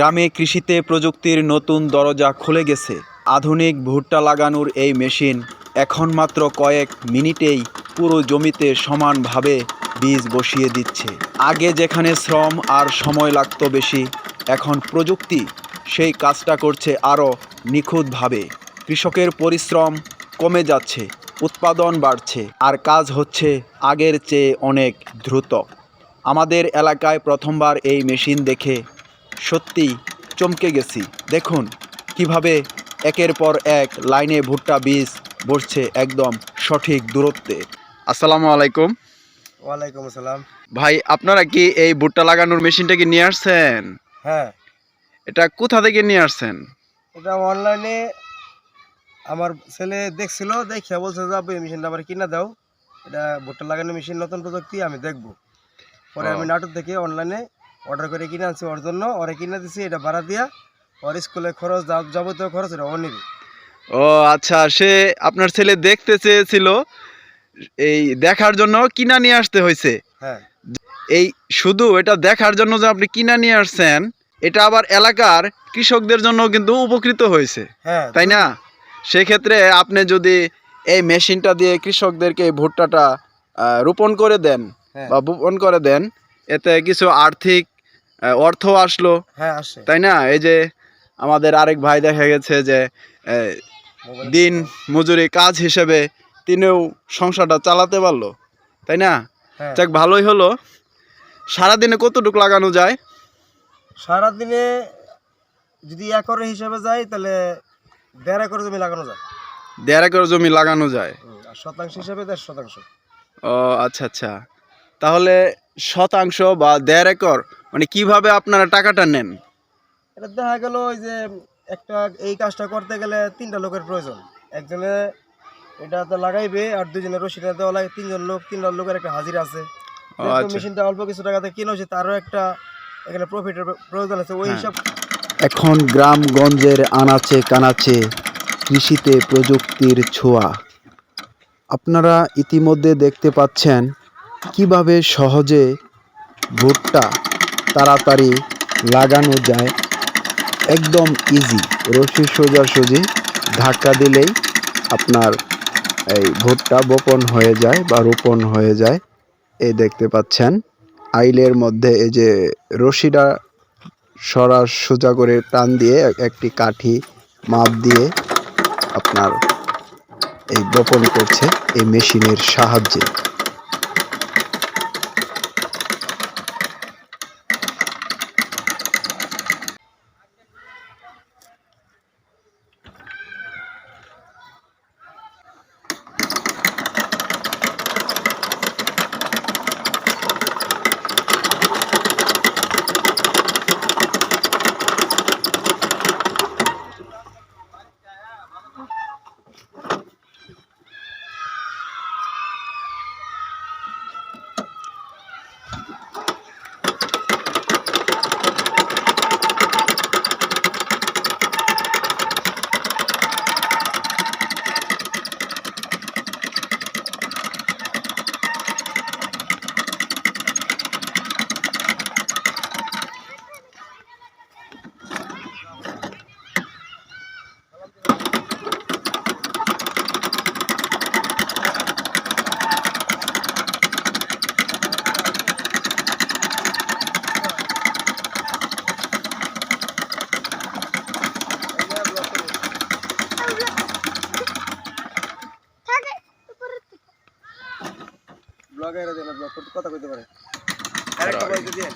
গ্রামে কৃষিতে প্রযুক্তির নতুন দরজা খুলে গেছে। আধুনিক ভুট্টা লাগানোর এই মেশিন এখন মাত্র কয়েক মিনিটেই পুরো জমিতে সমানভাবে বীজ বসিয়ে দিচ্ছে। আগে যেখানে শ্রম আর সময় লাগতো বেশি, এখন প্রযুক্তি সেই কাজটা করছে আরও নিখুঁতভাবে। কৃষকের পরিশ্রম কমে যাচ্ছে, উৎপাদন বাড়ছে, আর কাজ হচ্ছে আগের চেয়ে অনেক দ্রুত। আমাদের এলাকায় প্রথমবার এই মেশিন দেখে সত্যি চমকে গেছি। দেখুন কীভাবে একের পর এক লাইনে ভুট্টা বীজ বসছে একদম সঠিক দূরত্বে। আসসালামু আলাইকুম। ওয়ালাইকুম আসসালাম। ভাই আপনারা কি এই ভুট্টা লাগানোর মেশিনটা কি নিয়ে আসছেন? হ্যাঁ। এটা কোথা থেকে নিয়ে আসছেন? এটা অনলাইনে আমার ছেলে দেখছিল দেখে বলছে যে এই মেশিনটা আবার কিনা দাও। এটা ভুট্টা লাগানোর মেশিন নতুন প্রযুক্তি আমি দেখব। পরে আমি নাটক থেকে অনলাইনে অর্ডার করে কিনে আনছি ওর জন্য ওরে কিনে দিছি এটা ভাড়া দিয়া। ওর স্কুলে খরচ যাবতীয় খরচ এটা ও নিবি। ও আচ্ছা সে আপনার ছেলে দেখতে চেয়েছিল এই দেখার জন্য কিনা নিয়ে আসতে হয়েছে হ্যাঁ। এই শুধু এটা দেখার জন্য যে আপনি কিনা নিয়ে আসছেন এটা আবার এলাকার কৃষকদের জন্য কিন্তু উপকৃত হয়েছে হ্যাঁ। তাই না? সেক্ষেত্রে আপনি যদি এই মেশিনটা দিয়ে কৃষকদেরকে ভুট্টাটা রোপণ করে দেন হ্যাঁ। বা বপন করে দেন এতে কিছু আর্থিক অর্থ আসলো। হ্যাঁ আসে। তাই না? এই যে আমাদের আরেক ভাই দেখা গেছে যে দিন মজুরি কাজ হিসেবে তিনিও সংসারটা চালাতে পারল। তাই না? হ্যাঁ। যাক ভালোই হলো। সারাদিনে কতটুকু লাগানো যায়? সারাদিনে যদি একরের হিসাবে যাই তাহলে দেড় একর জমি লাগানো যায়। দেড় একর জমি লাগানো যায়। শতাংশ হিসাবে দেড় শতাংশ। ও আচ্ছা আচ্ছা। তাহলে শতাংশ বা দেড় একর মানে কীভাবে আপনারা টাকাটা নেন? এটা দেখা গেল ওই যে একটা এই কাজটা করতে গেলে তিনটা লোকের প্রয়োজন। একজনে এটা তো লাগাইবে আর দুজনে রশিটা দেওয়া লাগে তিনজন লোক তিনটা লোকের একটা হাজিরা আছে। আচ্ছা। মেশিনটা অল্প কিছু টাকাতে কিনে হচ্ছে তারও একটা এখানে প্রফিটের প্রয়োজন আছে। ওই হ্যাঁ। হিসাব এখন গ্রামগঞ্জের আনাচে কানাচে কৃষিতে প্রযুক্তির ছোঁয়া। আপনারা ইতিমধ্যে দেখতে পাচ্ছেন কীভাবে সহজে ভুট্টা তাড়াতাড়ি লাগানো যায়? একদম ইজি রশি সোজাসুজি ধাক্কা দিলেই আপনার এই ভুট্টা বপন হয়ে যায় বা রোপণ হয়ে যায়। এই দেখতে পাচ্ছেন, আইলের মধ্যে এই যে রশিটা সরা সোজা করে টান দিয়ে একটি কাঠি মাপ দিয়ে আপনার এই বপন করছে এই মেশিনের সাহায্যে। ব্লগারে দেন ব্লগ করতে কথা কইতে পারে। আরেকটা বলতে দিন